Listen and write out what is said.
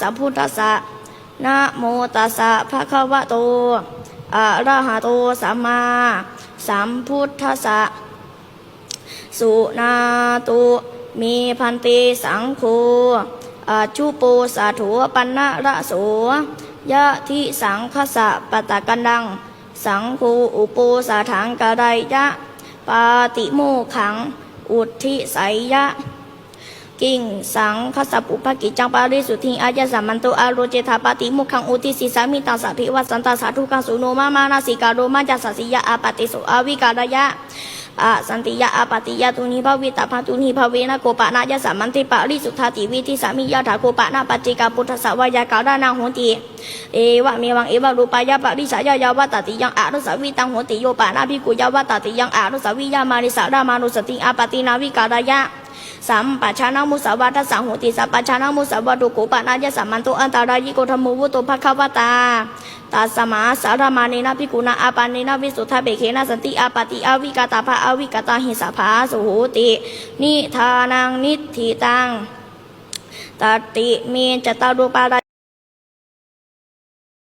สัมพุทธัสสะนะโมตัสสะภะคะวะโตอะระหะโตสัมมาสัมพุทธัสสะสุนาตุมีพันติสังโฆอาชุปูสาถุปันนะระโสยะทิสังคสะปะตะกันดัง สังโฆอุปูสาถังกะไดยะ ปาติโมขัง อุทิไสยะ กิ่งสังคสปุภกิจังปาริสุทธิอายะสัมมันโตอาโรเจธาปาติมุขังอุทิสิสามิตังสัพพิวัสันตาสาธุกังสุโนมามานาสิกาโรมาจัสสิยะอาปติสุอาวิการยะอาสันติยะอาปติยะตุนิภาวิตาภาตุนิภาเวนะโกปะนายะสัมมันติปะริสุทธาติวิธิสามิยะถาโกปะนาปจิกาพุทธสวายากาดานาโหติเอวะเมวังเอวะรูปายะปะริสายายาวะตติยังอารุสาวิตังโหติโยปะนาภิกุยาวะตติยังอารุสาวิยามาริสารามานุสติอาปตินาวิการยะ สัมปชานามุสาวาทสังหูติสัมปชานามุสาวาตุกุปะนายะสัมมันตุอันตารายิโกธรรมุวุตุภควตาตัสมาสารมาเนนะภิกุณาอาปาเนนาวิสุทธาเบเคนาสันติอาปาติอาวิกาตาภาอาวิกาตาหิสาภาสุโหติ นิทานังนิธิตังตติเมจตารุปารา